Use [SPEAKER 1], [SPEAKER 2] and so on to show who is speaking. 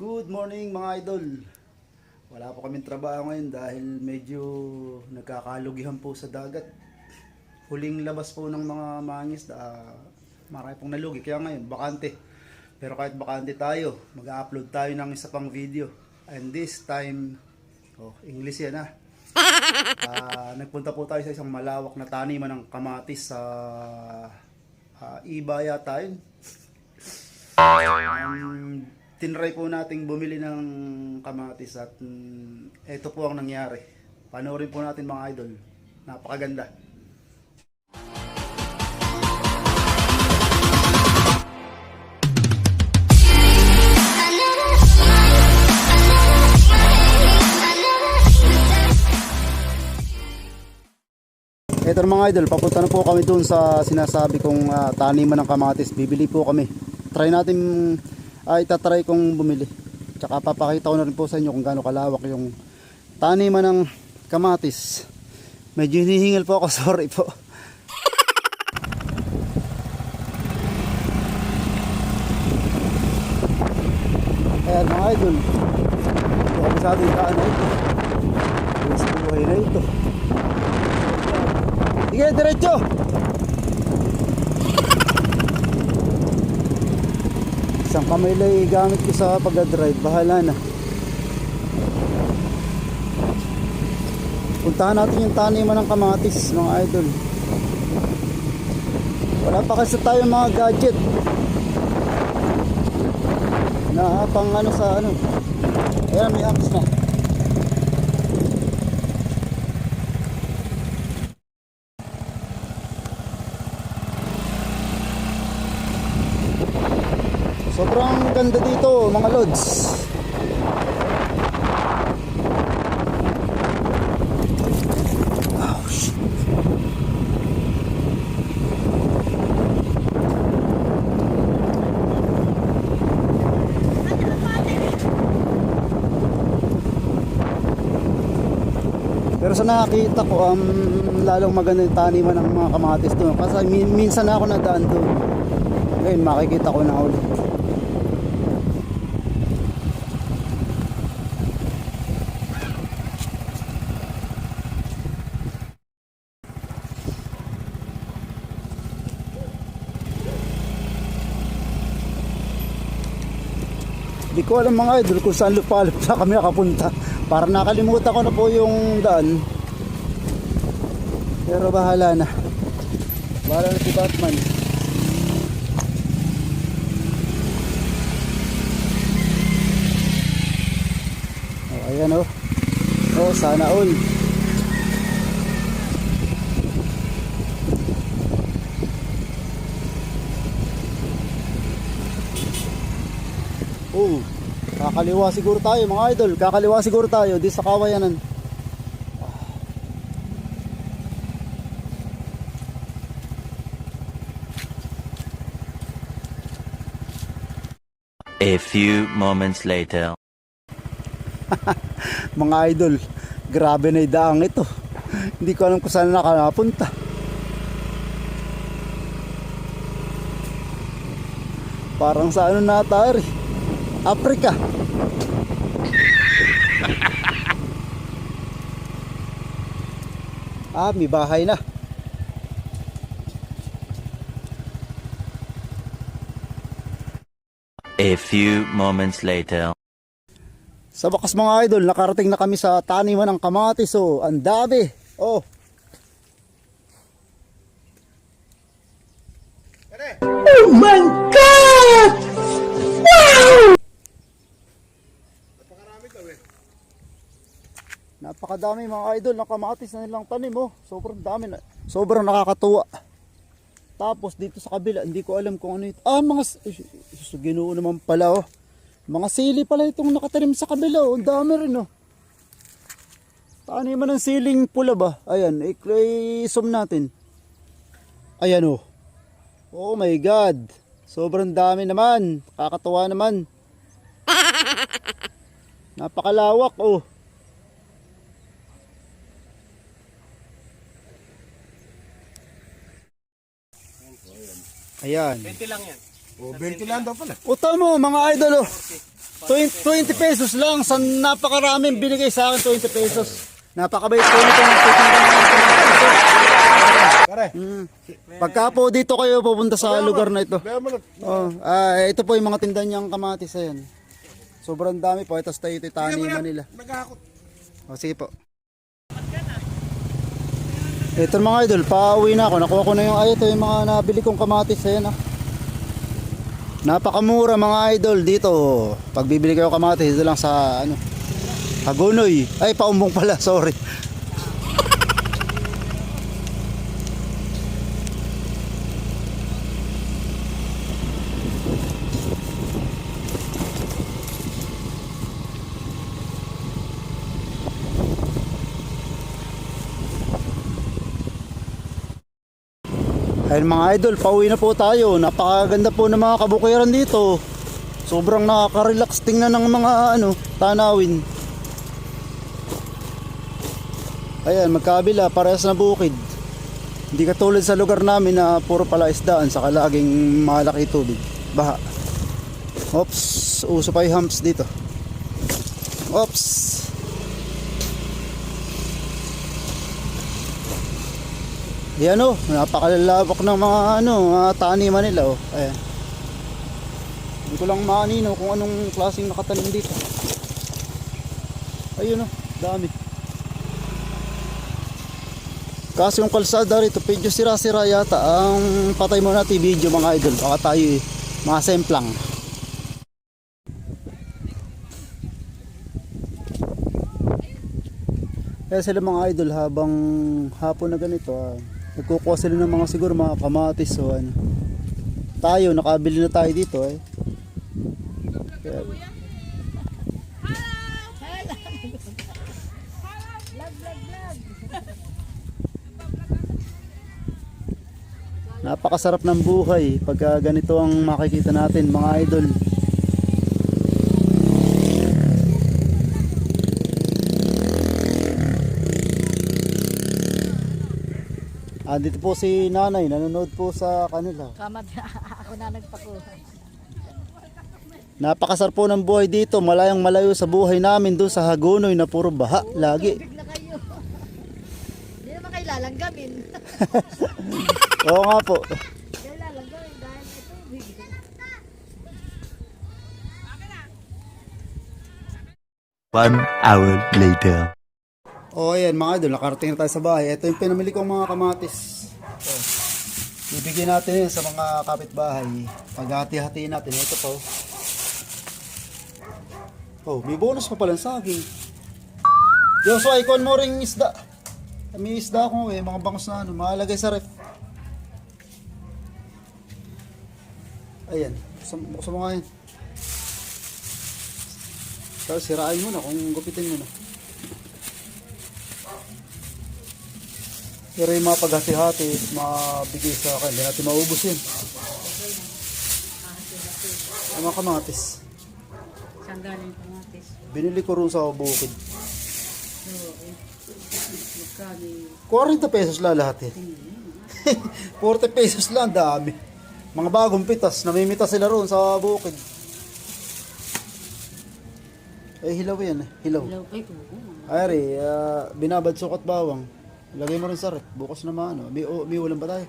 [SPEAKER 1] Good morning mga idol. Wala po kaming trabaho ngayon dahil medyo nagkakalugihan po sa dagat. Huling labas po ng mga mangis, uh, marami pong nalugi. Kaya ngayon, bakante. Pero kahit bakante tayo, mag-upload tayo ng isa pang video. And this time, oh, English yan ah. Ah, nagpunta po tayo sa isang malawak na taniman ng kamatis sa uh, Iba yata yun. Um, tinry po nating bumili ng kamatis at mm, ito po ang nangyari. Panoorin po natin mga idol. Napakaganda. Ito mga idol, papunta na po kami dun sa sinasabi kong ah, taniman ng kamatis. Bibili po kami. Try natin, ay itatry kong bumili. Tsaka papakita ko na rin po sa inyo kung gaano kalawak yung taniman ng kamatis. Medyo hinihingal po ako, sorry po. Ayan mga idol, kami sa ating daan na ito. Sa buhay na ito. Sige, diretso. Isang kamay lang gamit ko sa pag-drive. Bahala na. Puntahan natin yung taniman ng kamatis, mga idol. Wala pa kasi tayo mga gadget. Na pang ano sa ano. Ayan, may apps na. Sobrang ganda dito mga lods. Ouch. Pero sa nakakita ko, um, lalong maganda yung taniman ng mga kamatis doon. Kasi min- minsan na ako nadaan doon. Ngayon makikita ko na ulit. Di ko alam mga idol kung saan lupalop sa kami nakapunta. Para nakalimutan ko na po yung daan. Pero bahala na. Bahala na si Batman. Oh, ayan oh. Oh, sana all. Oh, kakaliwa siguro tayo mga idol. Kakaliwa siguro tayo di sa kawayanan.
[SPEAKER 2] A few moments later.
[SPEAKER 1] Mga idol, grabe na idaang ito. Hindi ko alam kung saan nakanapunta. Parang sa ano na tayo rin. Africa. ah, may bahay na.
[SPEAKER 2] A few moments later.
[SPEAKER 1] Sa bakas mga idol, nakarating na kami sa taniman ng kamatis. Oh, ang dami. Oh. Napakadami mga idol na kamatis na nilang tanim oh. Sobrang dami na. Sobrang nakakatuwa. Tapos dito sa kabila, hindi ko alam kung ano ito. Ah, mga ginoo naman pala oh. Mga sili pala itong nakatanim sa kabila oh. Ang dami rin oh. Taniman ng siling pula ba? Ayan, i-zoom natin. Ayan oh. Oh my God. Sobrang dami naman. Kakatuwa naman. Napakalawak oh. Ayan.
[SPEAKER 3] lang yan.
[SPEAKER 4] O, 20 lang daw pala.
[SPEAKER 1] O tamo mga idol oh. 20, 20 pesos lang. Sa napakaraming binigay sa akin, 20 pesos. Napakabait po nito.
[SPEAKER 3] Pare.
[SPEAKER 1] Mm. Pagka po dito kayo pupunta sa lugar na ito.
[SPEAKER 3] Mo.
[SPEAKER 1] Oh, ah, ito po yung mga tinda niyang kamatis ayan. Sobrang dami po. Ito tayo ito taniman nila.
[SPEAKER 3] Nagkakot.
[SPEAKER 1] O sige po. Ito mga idol, pauwi na ako. Nakuha ko na yung ay ito yung mga nabili kong kamatis ayan ah. Napakamura mga idol dito. Pag bibili kayo kamatis dito lang sa ano Hagunoy. Ay paumbong pala, sorry. Ayun mga idol, pauwi na po tayo. Napakaganda po ng mga kabukiran dito. Sobrang nakaka-relax tingnan ng mga ano, tanawin. Ayan, magkabila, parehas na bukid. Hindi katulad sa lugar namin na puro pala isdaan sa kalaging malaki tubig. Baha. Ops, uso pa yung humps dito. Ops. Yan o, napakalalawak ng mga ano, mga taniman nila oh. Ayan. Hindi ko lang maanino kung anong klaseng nakatanim dito. Ayun oh, dami. Kasi yung kalsada rito, medyo sira-sira yata. Ang patay mo natin video mga idol. Baka tayo eh, mga semplang. Kaya sila mga idol habang hapon na ganito, ah, nagkukuha sila ng mga siguro mga kamatis o ano. Tayo, nakabili na tayo dito eh. Kaya, Napakasarap ng buhay pagka ganito ang makikita natin mga idol. Ah, dito po si nanay, nanonood po sa kanila.
[SPEAKER 4] Kamat ako na nagpakuha.
[SPEAKER 1] Napakasarap po ng buhay dito, malayang malayo sa buhay namin doon sa Hagonoy na puro baha lagi.
[SPEAKER 4] Bigla kayo. Hindi naman kayo lalanggamin.
[SPEAKER 1] Oo nga po.
[SPEAKER 4] kayo lalanggamin dahil may tubig.
[SPEAKER 2] One hour later.
[SPEAKER 1] O ayan mga idol, nakarating na tayo sa bahay. Ito yung pinamili kong mga kamatis. O, bibigyan natin yun sa mga kapitbahay. Paghati-hatiin natin. Ito po. Oh, may bonus pa pala sa saging. Joshua, ikon mo ring isda. May isda ako eh, mga bangos na ano, makalagay sa ref. Ayan, buksan mo nga yan. Sirain mo na kung gupitin mo na. Pero yung mga paghati-hati, mabigay sa akin, hindi natin maubos yun. Ang mga kamatis.
[SPEAKER 4] Saan galing kamatis?
[SPEAKER 1] Binili ko rin sa bukid.
[SPEAKER 4] So, eh, magkali.
[SPEAKER 1] 40 pesos lang lahat eh. 40 pesos lang, dami. Mga bagong pitas, namimitas sila roon sa bukid. Eh, hilaw yan eh, hilaw.
[SPEAKER 4] Ay, oo.
[SPEAKER 1] Ayari, uh, binabad sukat bawang. Lagay mo rin rep, bukas na maano. May, o- may ulam ba tayo?